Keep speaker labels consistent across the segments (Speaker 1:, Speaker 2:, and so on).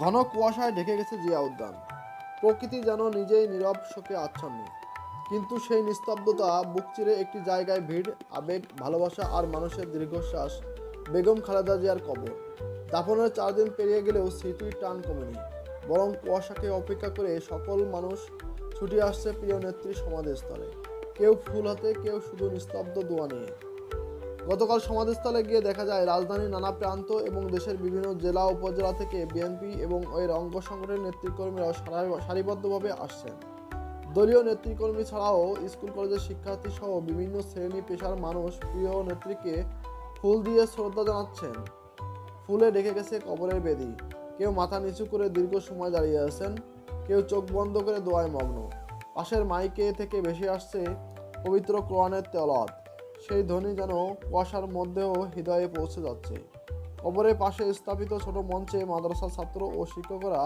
Speaker 1: ঘন কুয়াশায় ঢেকে গেছে জিয়া উদ্যান। প্রকৃতি যেন নিজেই নীরব শোকে আচ্ছন্ন। কিন্তু সেই নিস্তব্ধতা, বুক চিরে একটি জায়গায় ভিড়, আবেগ, ভালোবাসা আর মানুষের দীর্ঘশ্বাস, বেগম খালেদা জিয়ার কবর। দাফনের চার দিন পেরিয়ে গেলেও স্মৃতির টান কমেনি। বরং কুয়াশাকে অপেক্ষা করে সকল মানুষ ছুটে আসছে প্রিয় নেত্রী সমাধিস্থলে কেউ ফুল হাতে, কেউ শুধু নিস্তব্ধ দোয়া নিয়ে। গতকাল সমাধিস্থলে গিয়ে দেখা যায়, রাজধানীর নানা প্রান্ত এবং দেশের বিভিন্ন জেলা উপজেলা থেকে বিএনপি এবং এর অঙ্গ সংগঠনের নেতৃকর্মীরা সারা- সারিবদ্ধভাবে আসছেন। দলীয় নেতৃকর্মী ছাড়াও স্কুল, কলেজের শিক্ষার্থী সহ বিভিন্ন শ্রেণি পেশার মানুষ প্রিয় নেত্রীকে ফুল দিয়ে শ্রদ্ধা জানাচ্ছেন। ফুলে ঢেকে গেছে কবরের বেদি। কেউ মাথা নিচু করে দীর্ঘ সময় দাঁড়িয়ে আছেন, কেউ চোখ বন্ধ করে দোয়ায় মগ্ন। পাশের মাইকে থেকে ভেসে আসছে পবিত্র কোরআনের তেলাওয়াত। সেই ধ্বনি যেন কুয়াশার মধ্যেও হৃদয়ে পৌঁছে যাচ্ছে। কবরের পাশে স্থাপিত ছোট মঞ্চে মাদ্রাসার ছাত্র ও শিক্ষকরা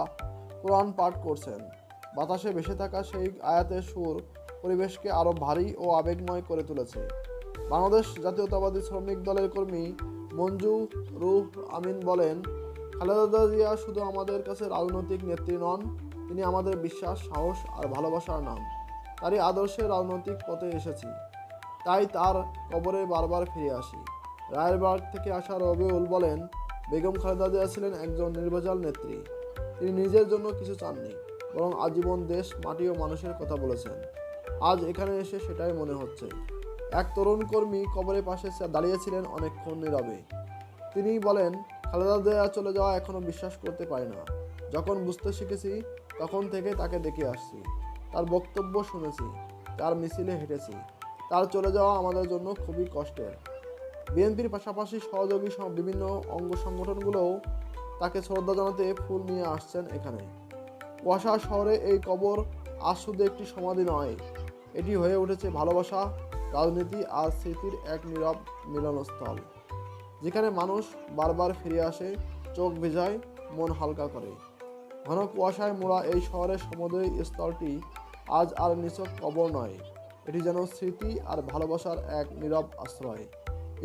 Speaker 1: কোরআন পাঠ করছেন। বাতাসে ভেসে থাকা সেই আয়াতের সুর পরিবেশকে আরও ভারী ও আবেগময় করে তুলেছে। বাংলাদেশ জাতীয়তাবাদী শ্রমিক দলের কর্মী মঞ্জু রুহ আমিন বলেন, খালেদা জিয়া শুধু আমাদের কাছে রাজনৈতিক নেত্রী নন, তিনি আমাদের বিশ্বাস, সাহস আর ভালোবাসার নাম। তারই আদর্শে রাজনৈতিক পথে এসেছি। তাই তার কবরে বারবার ফিরে আসি। রায়েরবাগ থেকে আসা রবিউল বলেন, বেগম খালেদা জিয়া ছিলেন একজন নির্বাচল নেত্রী। তিনি নিজের জন্য কিছু চাননি, বরং আজীবন দেশ, মাটি ও মানুষের কথা বলেছেন। আজ এখানে এসে সেটাই মনে হচ্ছে। এক তরুণ কর্মী কবরের পাশে দাঁড়িয়েছিলেন অনেকক্ষণ নীরবে। তিনি বলেন, খালেদা জিয়া চলে যাওয়া এখনও বিশ্বাস করতে পারি না। যখন বুঝতে শিখেছি, তখন থেকে তাকে দেখে আসছি। তার বক্তব্য শুনেছি, তার মিছিলে হেঁটেছি। তার চলে যাওয়া আমাদের জন্য খুবই কষ্টের। বিএনপির পাশাপাশি সহযোগী বিভিন্ন অঙ্গ সংগঠনগুলোও তাকে শ্রদ্ধা জানাতে ফুল নিয়ে আসছেন এখানে। কুয়াশা শহরে এই কবর আজ শুধু একটি সমাধি নয়, এটি হয়ে উঠেছে ভালোবাসা, রাজনীতি আর স্মৃতির এক নীরব মিলনস্থল, যেখানে মানুষ বারবার ফিরে আসে, চোখ ভেজায়, মন হালকা করে। ঘন কুয়াশায় মোড়া এই শহরের সমুদ্রী স্থলটি আজ আর নিছক কবর নয় এটি যেন স্মৃতি আর ভালোবাসার এক নীরব আশ্রয়।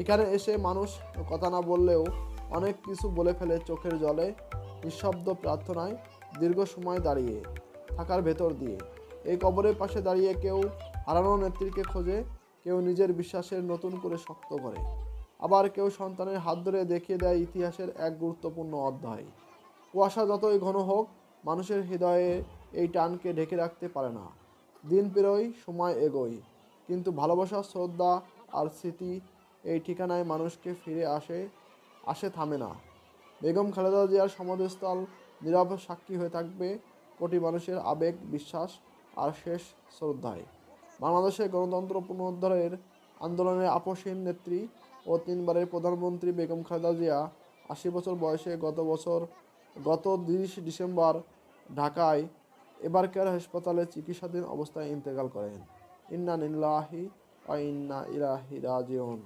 Speaker 1: এখানে এসে মানুষ কথা না বললেও অনেক কিছু বলে ফেলে চোখের জলে, নিঃশব্দ প্রার্থনায় দীর্ঘ সময় দাঁড়িয়ে থাকার ভেতর দিয়ে। এই কবরের পাশে দাঁড়িয়ে কেউ হারানো নেত্রীকে খোঁজে, কেউ নিজের বিশ্বাসের নতুন করে শক্ত করে। আবার কেউ সন্তানের হাত ধরে দেখিয়ে দেয় ইতিহাসের এক গুরুত্বপূর্ণ অধ্যায়। কুয়াশা যতই ঘন হোক, মানুষের হৃদয়ে এই টানকে ঢেকে রাখতে পারে না। দিন পেরোয়, সময় এগোয়। কিন্তু ভালোবাসা, শ্রদ্ধা আর স্মৃতি এই ঠিকানায় মানুষকে ফিরে আসে আসে থামে না। বেগম খালেদা জিয়ার সমাধিস্থল নীরব সাক্ষী হয়ে থাকবে কোটি মানুষের আবেগ, বিশ্বাস আর শেষ শ্রদ্ধায়। বাংলাদেশের গণতন্ত্র পুনরুদ্ধারের আন্দোলনের আপসীন নেত্রী ও তিনবারের প্রধানমন্ত্রী বেগম খালেদা জিয়া আশি বছর বয়সে গত বছর গত তিরিশ ডিসেম্বর ঢাকায় এবারকার হাসপাতালে চিকিৎসাধীন অবস্থায় ইন্তেকাল করেন? ইন্না নিল্লাহি ও ইন্না ইলাহি রাজিউন।